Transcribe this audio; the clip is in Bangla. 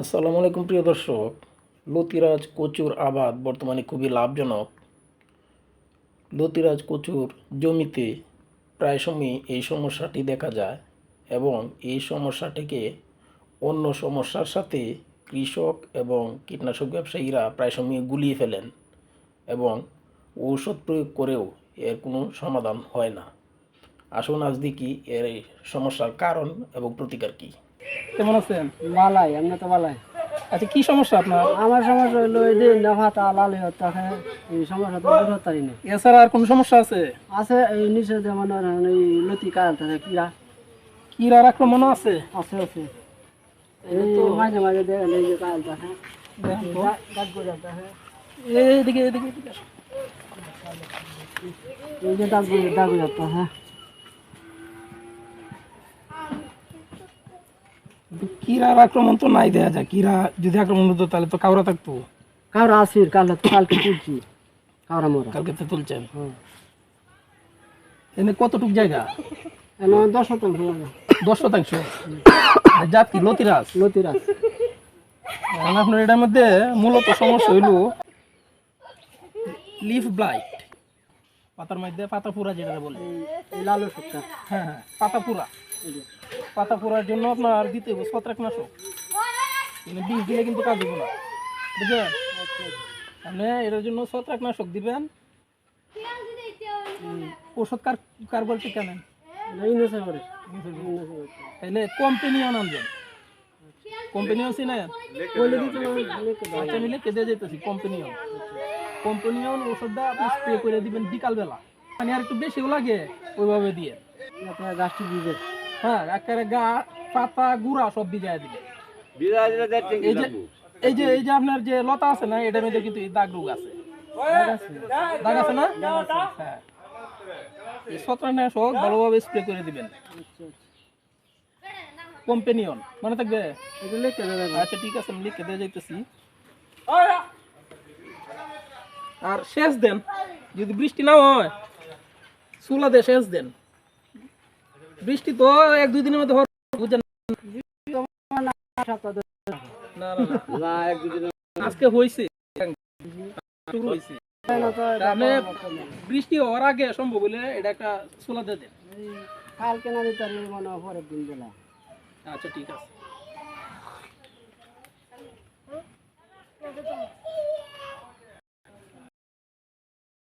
আসসালামু আলাইকুম প্রিয় দর্শক। লতিরাজ কচুর আবাদ বর্তমানে খুবই লাভজনক। লতিরাজ কচুর জমিতে প্রায় সময় এই সমস্যাটি দেখা যায় এবং এই সমস্যাটিকে অন্য সমস্যার সাথে কৃষক এবং কীটনাশক ব্যবসায়ীরা প্রায় সময় গুলিয়ে ফেলেন এবং ঔষধ প্রয়োগ করেও এর কোনো সমাধান হয় না। আসুন আজ দেখি এর সমস্যার কারণ এবং প্রতিকার কী। কেমন আছেন? বালাই এমনি তো বালাই। আচ্ছা কি সমস্যা আপনার? আমার সমস্যা হলো এই যে নাফাতা লাল হয়ে থাকে এই সমস্যা তো বুঝতে পারি না এছাড়া আর কোনো সমস্যা আছে? আছে এই নিচে যেমন এই লতি কাল থাকে কিরা কিরার আক্রমণও আছে? আছে আছে। এই মাঝে মাঝে দেখেন এই যে কাল তো। করে এইদিকে এদিকে আসো। এই যে দাগ দাগ করে কিরার আক্রমণ তো নাই দেয়া যায়। কিরা যদি আক্রমণ হতো তাহলে তো কাউরা থাকতো। কাউরা আসির কাল কালকে তুলছি। কাউরা মোরা। কালকে তো তুলছেন। এনে কতটুক জায়গা? এনে দশ শতাংশ দশ শতাংশ? জাত কি? লতিরাজ? লতি আপনার এটার মধ্যে মূলত সমস্যা হইল লিফ ব্লাইট। পাতার মধ্যে পাতা পুরা যেটা বলে। লাল হ্যাঁ হ্যাঁ পাতা পুরা। পাতা পোড়ার জন্য আপনার দিতে হবে ছত্রাকনাশক। কিন্তু বিষ দিলে কিন্তু কাজ হবে না। বুঝলেন আপনি এটার জন্য ছত্রাকনাশক দিবেন। ওষুধ কার কার বলতে কেন তাহলে কম্পেনিয়ন আনবেন কম্পেনিয়ন চিনেন বলে দিতে হবে, লিখে। আচ্ছা কেটে যেতেছি কম্পেনিয়ন কম্পেনিয়ন ওষুধটা আপনি স্প্রে করে দিবেন বিকালবেলা। মানে আর একটু বেশিও লাগে ওইভাবে দিয়ে। আপনার গাছটি ভিজে। হ্যাঁ একেবারে গা পাতা গুড়া সব ভিজায় দিবেন এই যে এই যে এই যে আপনার যে লতা আছে না এটার মধ্যে কিন্তু এই দাগ রোগ আছে? দাগ আছে না? হ্যাঁ। ছত্রাকনাশক ভালোভাবে স্প্রে করে দিবেন। কম্পেনিয়ন মনে থাকবে? লিখে দেবে আচ্ছা ঠিক আছে আমি লিখে দিয়ে যাইতেছি। আর শেষ দেন যদি বৃষ্টি না হয় চুলা দিয়ে শেষ দেন। বৃষ্টি তো এক দুই দিনের মধ্যে বুঝছেন? না আজকে হয়েছে। বৃষ্টি হওয়ার আগে সম্ভব হলে এটা একটা চুলা দিয়ে দেন। কালকে না দিতে মনে হয় পরের দিন বেলা আচ্ছা ঠিক আছে।